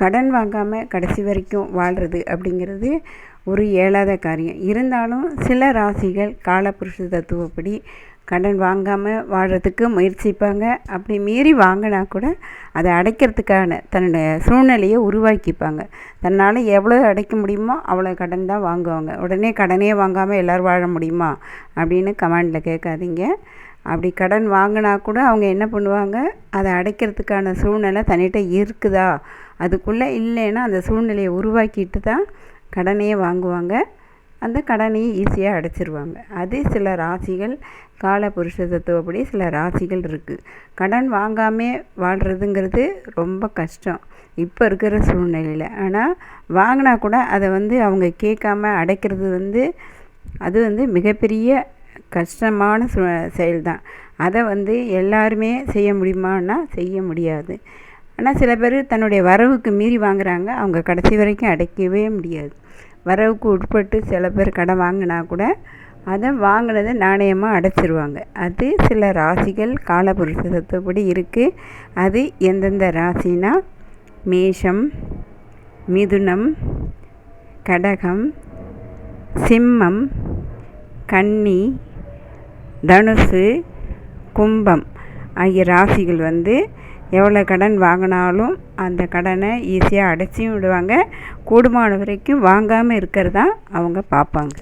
கடன் வாங்காமல் கடைசி வரைக்கும் வாழ்கிறது அப்படிங்கிறது ஒரு இயலாத காரியம். இருந்தாலும் சில ராசிகள் காலபுருஷ தத்துவப்படி கடன் வாங்காமல் வாழ்கிறதுக்கு முயற்சிப்பாங்க. அப்படி மீறி வாங்கினா கூட அதை அடைக்கிறதுக்கான தன்னுடைய சூழ்நிலையை உருவாக்கிப்பாங்க. தன்னால் எவ்வளோ அடைக்க முடியுமோ அவ்வளோ கடன் தான் வாங்குவாங்க. உடனே கடனே வாங்காமல் எல்லோரும் வாழ முடியுமா? அப்படின்னு கமெண்டில் கேட்காதீங்க. அப்படி கடன் வாங்கினா கூட அவங்க என்ன பண்ணுவாங்க? அதை அடைக்கிறதுக்கான சூழ்நிலை தன்னிட்ட இருக்குதா? அதுக்குள்ளே இல்லைன்னா அந்த சூழ்நிலையை உருவாக்கிட்டு தான் கடனையே வாங்குவாங்க. அந்த கடனையும் ஈஸியாக அடைச்சிருவாங்க. அது சில ராசிகள் காலபுருஷ தத்துவப்படி சில ராசிகள் இருக்குது கடன் வாங்காமே வாழ்கிறதுங்கிறது ரொம்ப கஷ்டம். இப்போ இருக்கிற சூழ்நிலையில். ஆனால் வாங்கினா கூட அதை வந்து அவங்க கேட்காம அடைக்கிறது வந்து அது வந்து மிகப்பெரிய கஷ்டமான சு செயல்தான். அதை வந்து எல்லாருமே செய்ய முடியுமான்னா செய்ய முடியாது. ஆனால் சில பேர் தன்னுடைய வரவுக்கு மீறி வாங்குறாங்க. அவங்க கடைசி வரைக்கும் அடைக்கவே முடியாது. வரவுக்கு உட்பட்டு சில பேர் கடன் வாங்கினா கூட அதை வாங்கினதை நாணயமாக அடைச்சிருவாங்க. அது சில ராசிகள் காலபுருஷ தத்துவப்படி இருக்குது அது எந்தெந்த ராசினா? மேஷம் மிதுனம் கடகம் சிம்மம் கன்னி தனுசு கும்பம் ஆகிய ராசிகள் வந்து எவ்வளோ கடன் வாங்கினாலும் அந்த கடனை ஈஸியாக அடைச்சியும் விடுவாங்க. கூடுமான வரைக்கும் வாங்காமல் இருக்கிறதான் அவங்க பார்ப்பாங்க.